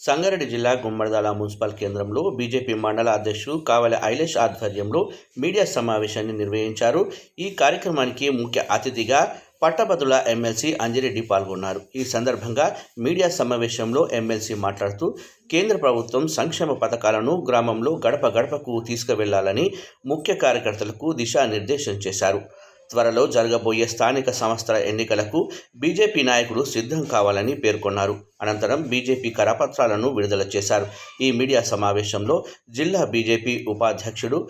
సంగారెడ్డి జిల్లా గుమ్మడిదాల మున్సిపల్ కేంద్రంలో బీజేపీ మండల అధ్యక్షుడు కావలి ఐలేష్ ఆధ్వర్యంలో మీడియా సమావేశాన్ని నిర్వహించారు. ఈ కార్యక్రమానికి ముఖ్య అతిథిగా పట్టభద్రుల ఎమ్మెల్సీ అంజిరెడ్డి పాల్గొన్నారు. ఈ సందర్భంగా మీడియా సమావేశంలో ఎమ్మెల్సీ మాట్లాడుతూ కేంద్ర ప్రభుత్వం సంక్షేమ పథకాలను గ్రామంలో గడప గడపకు తీసుకువెళ్ళాలని ముఖ్య కార్యకర్తలకు దిశానిర్దేశం చేశారు. త్వరలో జరగబోయే స్థానిక సంస్థల ఎన్నికలకు బీజేపీ నాయకులు సిద్ధం కావాలని పేర్కొన్నారు. అనంతరం బీజేపీ కరపత్రాలను విడుదల చేశారు. ఈ మీడియా సమావేశంలో జిల్లా బీజేపీ ఉపాధ్యక్షుడు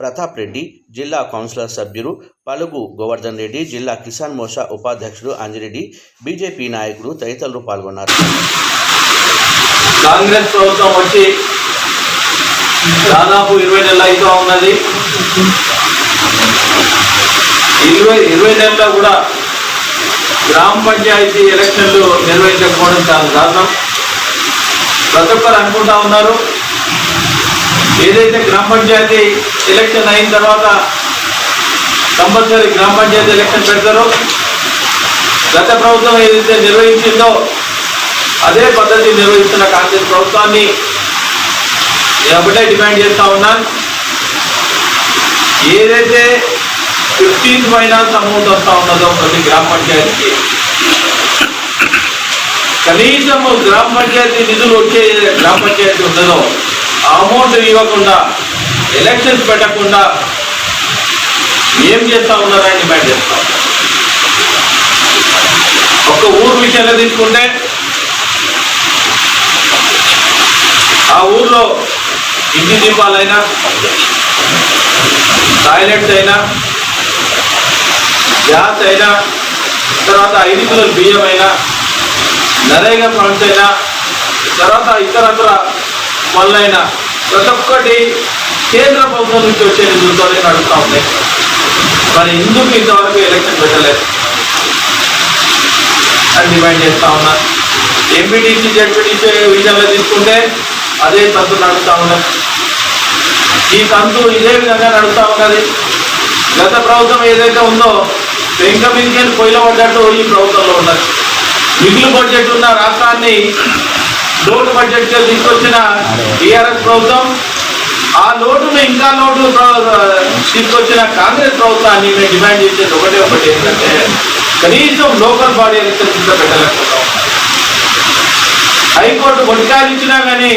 ప్రతాప్ రెడ్డి జిల్లా కౌన్సిలర్ సభ్యులు పలుగు గోవర్ధన్ రెడ్డి జిల్లా కిసాన్ మోర్చా ఉపాధ్యక్షుడు అంజిరెడ్డి బీజేపీ నాయకులు తదితరులు పాల్గొన్నారు. కాంగ్రెస్ ప్రభుత్వం వచ్చి దాదాపు ఇరవై నెలలు అవుతూ ఉన్నది. ఇరవై ఇరవై నెలల్లో కూడా గ్రామ పంచాయతీ ఎలక్షన్లు నిర్వహించకపోవడం చాలా దారుణం. ప్రతి ఒక్కరు అనుకుంటా ఉన్నారు ఏదైతే గ్రామ పంచాయతీ ఎలక్షన్ అయిన తర్వాత కంపల్సరీ గ్రామ పంచాయతీ ఎలక్షన్ పెడతారో. గత ప్రభుత్వం ఏదైతే నిర్వహించిందో అదే పద్ధతి నిర్వహిస్తున్న కాంగ్రెస్ ప్రభుత్వాన్ని నేను ఒకటే డిమాండ్ చేస్తూ ఉన్నాను. ఏదైతే ఫిఫ్టీన్ ఫైనాన్స్ అమౌంట్ వస్తూ ఉన్నదో ప్రతి గ్రామ పంచాయతీకి. కనీసం గ్రామ పంచాయతీ నిధులు వచ్చే గ్రామ పంచాయతీ ఉన్నదో ఆ అమౌంట్ ఇవ్వకుండా ఎలక్షన్స్ పెట్టకుండా ఏం చేస్తూ ఉన్నారని డిమాండ్ చేస్తా. ఒక ఊరు విషయంలో తీసుకుంటే ఆ ఊర్లో ఇంటి దీపాలైనా టాయిలెట్స్ అయినా గ్యాస్ అయినా తర్వాత ఐదు కిలోల బియ్యం అయినా నరేగా ఫండ్స్ అయినా తర్వాత ఇతరత్ర పనులైన ప్రతి ఒక్కటి కేంద్ర ప్రభుత్వం నుంచి వచ్చే నిధులతోనే నడుస్తూ ఉన్నాయి. మరి ఎందుకు ఇంతవరకు ఎలక్షన్ పెట్టలేదు? అని డిమాండ్ చేస్తూ ఉన్నా. ఎంపీటీసీ జడ్పీటీసీ విషయంలో తీసుకుంటే అదే తంతు నడుస్తూ ఉన్నది. ఈ తంతు ఇదే విధంగా నడుస్తూ ఉన్నది. గత ప్రభుత్వం ఏదైతే ఉందో ఇంకా మీదకి పొయ్యిల పడ్డట్టు ఈ ప్రభుత్వంలో ఉన్నది మిగులు బడ్జెట్ ఉన్న రాష్ట్రాన్ని లోటు బడ్జెట్గా తీసుకొచ్చిన టీఆర్ఎస్ ప్రభుత్వం ఆ లోటును ఇంకా లోటు తీసుకొచ్చిన కాంగ్రెస్ ప్రభుత్వాన్ని మేము డిమాండ్ చేసేది ఒకటే ఒకటి ఏంటంటే కనీసం లోకల్ బాడీ ఎలక్షన్స్ ఇంకా పెట్టలేకపోతాం. హైకోర్టు కొట్టికాయలు ఇచ్చినా కానీ